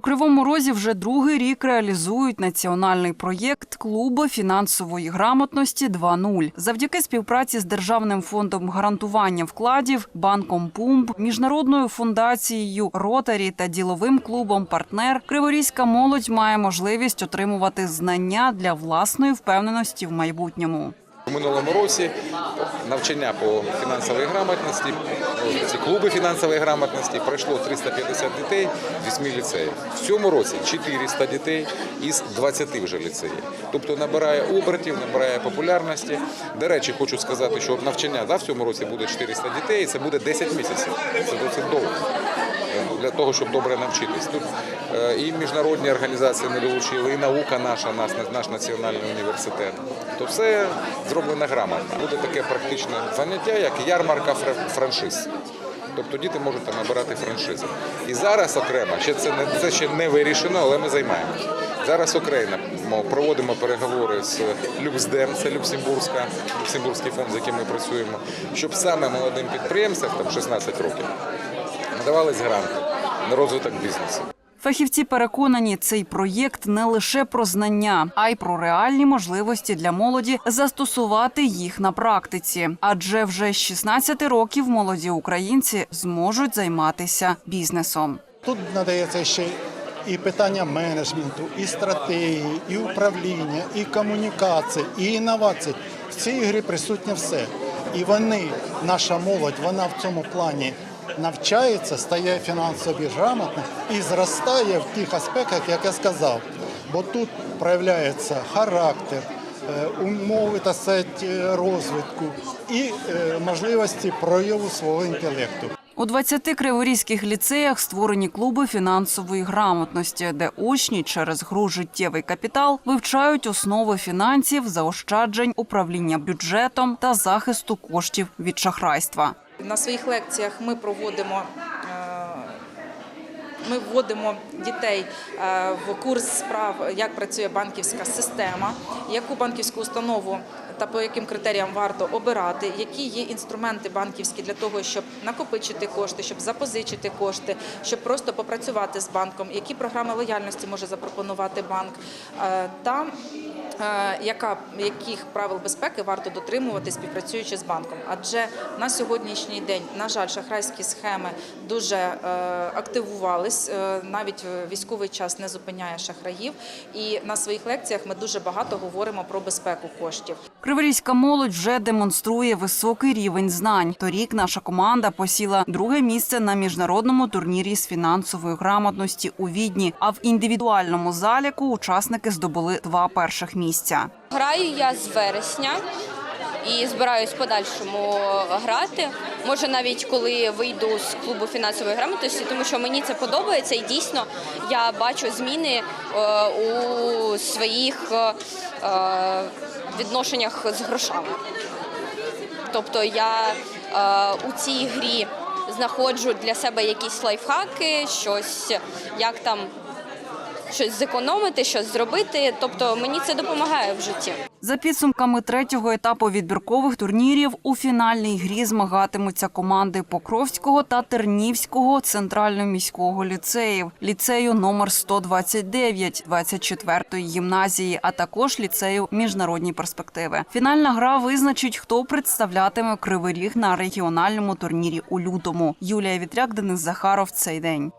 У Кривому Розі вже другий рік реалізують національний проєкт клуби фінансової грамотності 2.0. Завдяки співпраці з Державним фондом гарантування вкладів, банком Пумп, міжнародною фундацією Ротарі та діловим клубом Партнер Криворізька молодь має можливість отримувати знання для власної впевненості в майбутньому. Минулому році навчання по фінансовій грамотності, ці клуби фінансової грамотності пройшло 350 дітей з 8 ліцеїв. В цьому році 400 дітей із 20 вже ліцеїв. Тобто набирає обертів, набирає популярності. До речі, хочу сказати, що навчання да, в цьому році буде 400 дітей, і це буде 10 місяців. Це досить довго для того, щоб добре навчитись. Тут е, і міжнародні організації не долучили, і наука наша, наш, національний університет. То все зроблено грамотно. Буде таке практичне заняття, як ярмарка фра- франшиз. Тобто діти можуть там набирати франшизи. І зараз окремо, ще це не це ще не вирішено, але ми займаємося. Зараз ми проводимо переговори з Люксдем, це Люксембурзька, Люксембурзький фонд, з яким ми працюємо, щоб саме молодим підприємцям, там 16 років, надавались гранти на розвиток бізнесу. Фахівці переконані, цей проєкт не лише про знання, а й про реальні можливості для молоді застосувати їх на практиці. Адже вже з 16 років молоді українці зможуть займатися бізнесом. Тут надається ще і питання менеджменту, і стратегії, і управління, і комунікації, і інновацій. В цій грі присутнє все. І вони, наша молодь, вона в цьому плані навчається, стає фінансово грамотною і зростає в тих аспектах, як я сказав. Бо тут проявляється характер, е, умови та сеть е, розвитку і е, можливості прояву свого інтелекту. У 20 криворізьких ліцеях створені клуби фінансової грамотності, де учні через гру життєвий капітал вивчають основи фінансів, заощаджень, управління бюджетом та захисту коштів від шахрайства. На своїх лекціях ми проводимо. е, Ми вводимо дітей е, в курс справ, як працює банківська система, яку банківську установу та по яким критеріям варто обирати, які є інструменти банківські для того, щоб накопичити кошти, щоб запозичити кошти, щоб просто попрацювати з банком, які програми лояльності може запропонувати банк, е, та яка яких правил безпеки варто дотримувати, співпрацюючи з банком. Адже на сьогоднішній день, на жаль, шахрайські схеми дуже е, активувались. Е, Навіть е, військовий час не зупиняє шахраїв. І на своїх лекціях ми дуже багато говоримо про безпеку коштів. Криворізька молодь вже демонструє високий рівень знань. Торік наша команда посіла друге місце на міжнародному турнірі з фінансової грамотності у Відні. А в індивідуальному заліку учасники здобули два перших місця. Граю я з вересня і збираюсь в подальшому грати. Може, навіть коли вийду з клубу фінансової грамотності, тому що мені це подобається, і дійсно я бачу зміни е, у своїх е, відношеннях з грошами. Тобто я е, у цій грі знаходжу для себе якісь лайфхаки, щось як там щось зекономити, щось зробити. Тобто мені це допомагає в житті. За підсумками третього етапу відбіркових турнірів у фінальній грі змагатимуться команди Покровського та Тернівського центрально-міського ліцеїв, ліцею номер 129, 24-ї гімназії, а також ліцею міжнародні перспективи. Фінальна гра визначить, хто представлятиме Кривий Ріг на регіональному турнірі у лютому. Юлія Вітряк, Денис Захаров. Цей день.